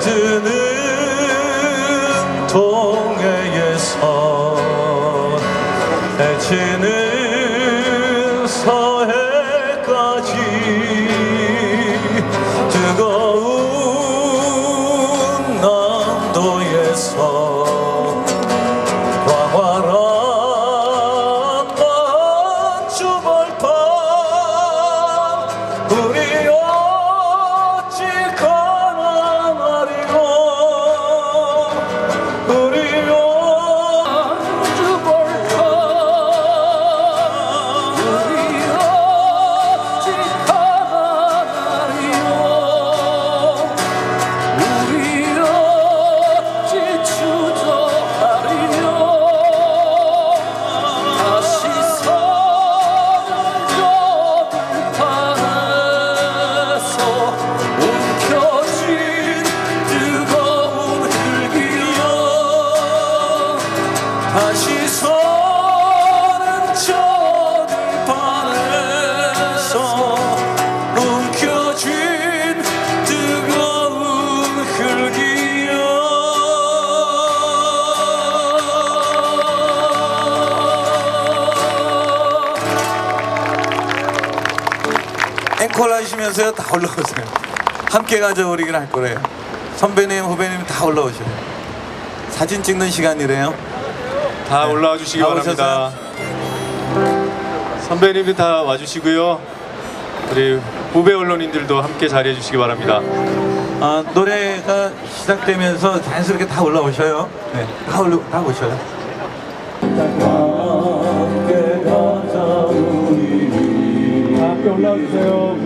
뜨는 동해에서 해지는 서해까지 뜨거운 남도에서 앵콜 하시면서요? 다 올라오세요. 함께 가자 우리긴 할 거래요 선배님 후배님 다 올라오셔요. 사진 찍는 시간이래요. 다 올라와 주시기 다 바랍니다. 선배님들 다 와주시고요. 우리 후배 언론인들도 함께 자리해 주시기 바랍니다. 아, 노래가 시작되면서 자연스럽게 다 올라오셔요. 네, 다, 올라, 다 오셔요 함께 올라와 주세요.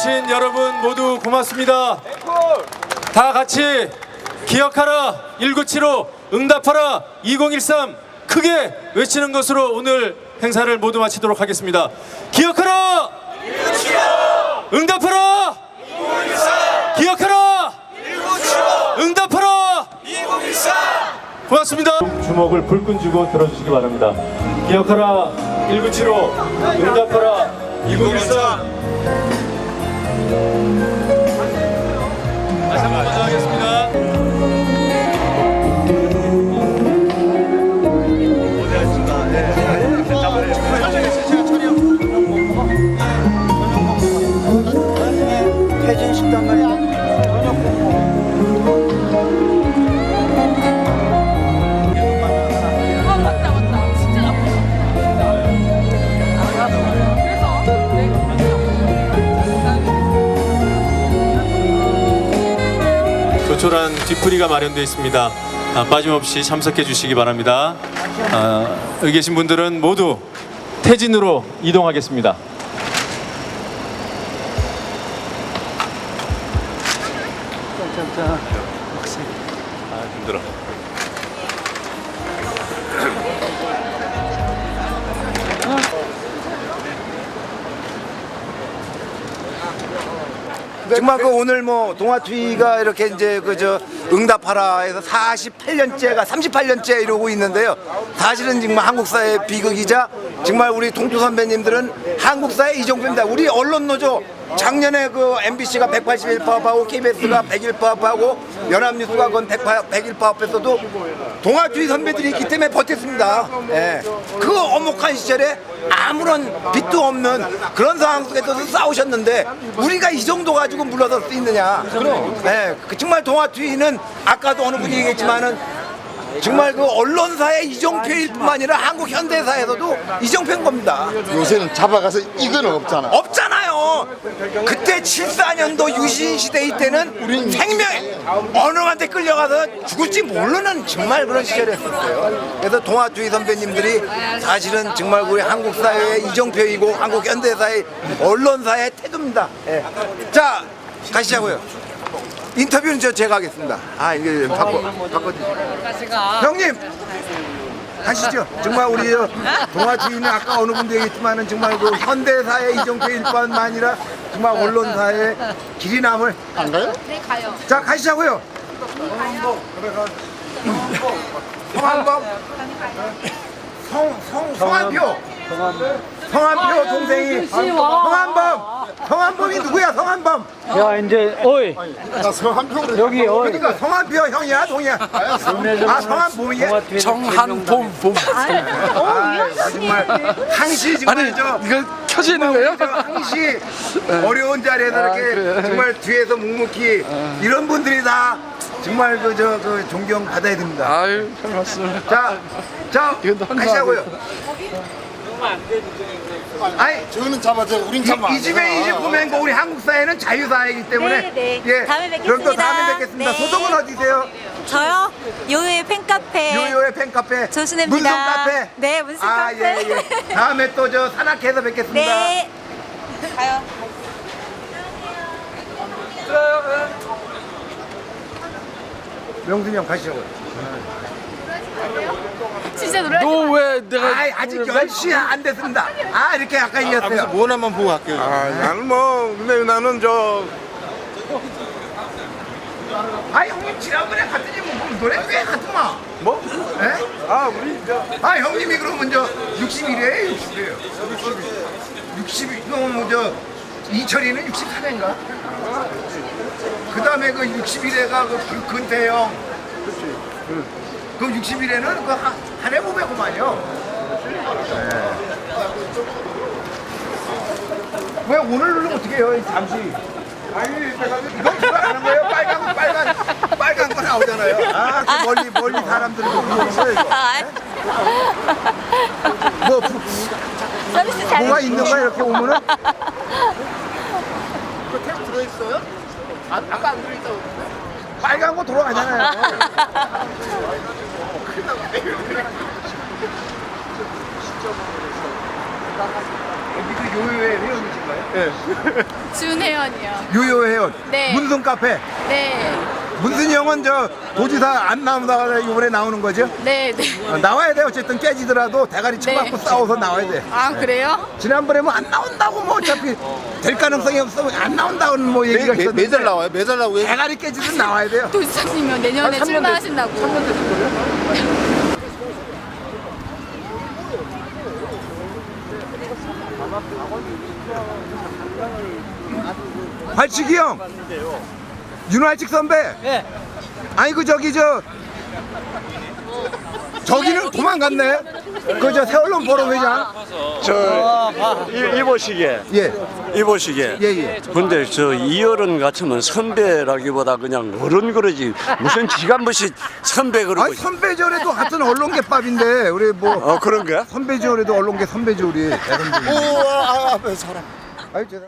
해주신 여러분 모두 고맙습니다. 다 같이 기억하라 1975 응답하라 2013 크게 외치는 것으로 오늘 행사를 모두 마치도록 하겠습니다. 기억하라 1975 응답하라 2013 기억하라 1975 응답하라 2013 고맙습니다. 주먹을 불끈 쥐고 들어주시기 바랍니다. 기억하라 1975 응답하라 2013 한번 먼저 하겠습니다. 조촐한 뒤풀이가 마련되어 있습니다. 아, 빠짐없이 참석해 주시기 바랍니다. 아, 여기 계신 분들은 모두 태진으로 이동하겠습니다. 아, 힘들어. 정말 그 오늘 뭐 동아투이가 이렇게 이제 그 저 응답하라 해서 48년째가 38년째 이러고 있는데요. 사실은 정말 한국사의 비극이자 정말 우리 동투 선배님들은 한국사의 이종표입니다. 우리 언론 노조 작년에 그 MBC가 181 파업하고 KBS가 101 파업하고 연합뉴스가 그건 100, 101 파업했어도 동아주의 선배들이 있기 때문에 버텼습니다. 예. 그 엄혹한 시절에 아무런 빚도 없는 그런 상황 속에서도 싸우셨는데 우리가 이 정도 가지고 물러설 수 있느냐. 예. 그 정말 동아주의는 아까도 어느 분이 얘기했지만은 정말 그 언론사의 이정표일 뿐만 아니라 한국 현대사에서도 이정표인 겁니다. 요새는 잡아가서 이거는 없잖아. 없잖아 요. 그때 74년도 유신 시대 이때는 생명 어느 한테 끌려가서 죽을지 모르는 정말 그런 시절이었어요. 그래서 동아주의 선배님들이 사실은 정말 우리 한국 사회의 이정표이고 한국 현대사의 언론사의 태도입니다. 예. 자 가시자고요. 인터뷰는 저 제가 하겠습니다. 아 이게 바꿔 바꿔 주시죠. 형님 가시죠. 정말 우리 저 동아주의는 아까 어느 분도 얘기했지만은 정말 그 현대사의 이정표일 뿐만 아니라 정말 언론사의 길이 남을 안 가요? 네, 가요. 자 가시자고요. 성한범 성, 성, 성한표 성한표 동생이 성한범. 성한범이 누구야 성한범? 야 이제 어이. 나 성한평으로 여기 어이. 그러니까 성한표 형이야 동이야? 아 성한범이야? 정한봄. 봄아 정말. 항시 정말 저 이거 켜지는 거예요? 항시 어려운 자리에서 이렇게 정말 뒤에서 묵묵히 이런 분들이 다 정말 그 저 그 존경 받아야 됩니다. 아유 별 말씀 자, 자또 가시자고요. 아니 저거는 잡아줘. 우린 잡아. 이, 이 집에 이집 보면 그 우리 한국 사회는 자유사회이기 때문에 네, 네. 예, 다음에 그럼 또 뵙겠습니다. 다음에 뵙겠습니다. 네. 소속은 어디세요? 저요? 요요의 팬카페 요요의 팬카페 조순혜입니다. 문성 카페 네, 문성 아, 카페. 예, 예. 다음에 또 저 산악회에서 뵙겠습니다. 네. 가요. 명순이 형 가시자 진짜 노래. 너 왜 내가 아, 아직 10시 안 됐습니다. 아, 이렇게 아까 이겼어요. 뭐나만 보고 갈게요. 아, 나는 뭐 근데 나는 저 아, 형님 지난번에 갔더니 뭐 노래 왜 갔더만? 뭐? 예? 아, 우리 저 아, 형님이 그러면 저 61이에요, 60이에요. 60, 너무 저 이철이는 63인가? 그 다음에 그 61회가 그 근태형. 그 61회는 그 한, 한해 보배구만요. 왜 오늘 누르면 어떻게 해요, 잠시? 아니, 이건 그거 아는 거예요? 빨간, 빨간, 빨간 거 나오잖아요. 아, 그 멀리, 멀리 사람들이 보는 거예요, 이거. 아, 뭐, 부- 서비스 잘. 뭐가 있는 거야, 이렇게 오면은? 빨간 거 돌아가잖아요. 여기도 요요의 회원이신가요? 준혜연이요. 요요 회원. 네. 문성 카페. 네. 문순이 형은 저 도지사 안 나오다가 이번에 나오는 거죠? 네, 네. 어, 나와야 돼. 어쨌든 깨지더라도 대가리 쳐갖고 네. 싸워서 나와야 돼. 아, 그래요? 지난번에 뭐 안 나온다고 뭐 어차피 될 가능성이 없어 안 나온다는 뭐 얘기가 매, 있었는데 매달 나와요. 매달 나오고. 대가리 깨지든 나와야 돼요. 도지사님은 내년에 아, 삼년 됐- 출마하신다고. 발치기 형. 윤활칙 선배. 네. 아니 그 저기 저 저기는 도망갔네. 그 저 세월론 보러 회장. 저 이- 이보시게 예. 이보시게 예, 예. 근데 저 이어른 같으면 선배라기보다 그냥 어른 그러지 무슨 지간무시 선배 그러고 아니 선배 절에도 같은 언론계 밥인데 우리 뭐 어 그런 거야? 선배 절에도 언론계 선배죠 우리. 우와, 아, 앞에 사람. 아이 죄송.